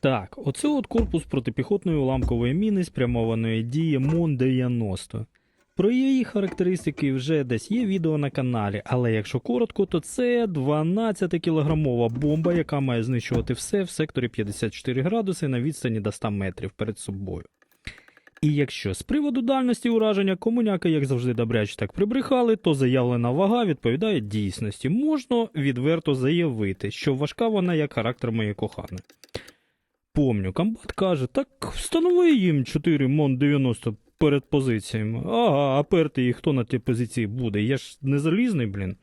Так, оце от корпус протипіхотної уламкової міни спрямованої дії МОН-90. Про її характеристики вже десь є відео на каналі, але якщо коротко, то це 12-кілограмова бомба, яка має знищувати все в секторі 54 градуси на відстані до 100 метрів перед собою. І якщо з приводу дальності ураження комуняки, як завжди добряче так прибрехали, то заявлена вага відповідає дійсності. Можна відверто заявити, що важка вона як характер моєї кохани. Помню, комбат каже, так встанови їм 4 МОН-90 перед позиціями. Ага, а перти їх хто на ті позиції буде? Я ж не залізний, блін.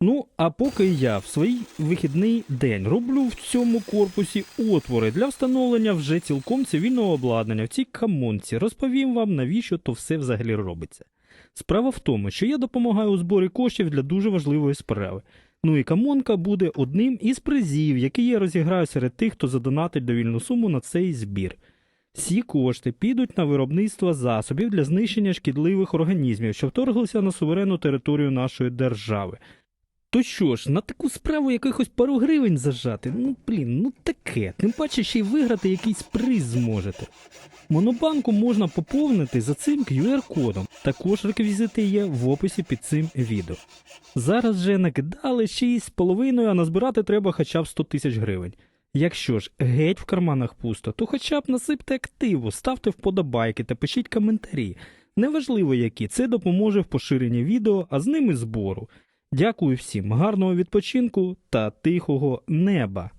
Ну, а поки я в свій вихідний день роблю в цьому корпусі отвори для встановлення вже цілком цивільного обладнання в цій камонці, розповім вам, навіщо то все взагалі робиться. Справа в тому, що я допомагаю у зборі коштів для дуже важливої справи. Ну і камонка буде одним із призів, який я розіграю серед тих, хто задонатить довільну суму на цей збір. Всі кошти підуть на виробництво засобів для знищення шкідливих організмів, що вторглися на суверенну територію нашої держави. То що ж, на таку справу якихось пару гривень зажати? Ну блін, ну таке. Тим паче ще й виграти якийсь приз зможете. Монобанку можна поповнити за цим QR-кодом. Також реквізити є в описі під цим відео. Зараз вже накидали 6,5, а назбирати треба хоча б 100 тисяч гривень. Якщо ж геть в карманах пусто, то хоча б насипте активу, ставте вподобайки та пишіть коментарі. Неважливо які, це допоможе в поширенні відео, а з ними збору. Дякую всім, гарного відпочинку та тихого неба.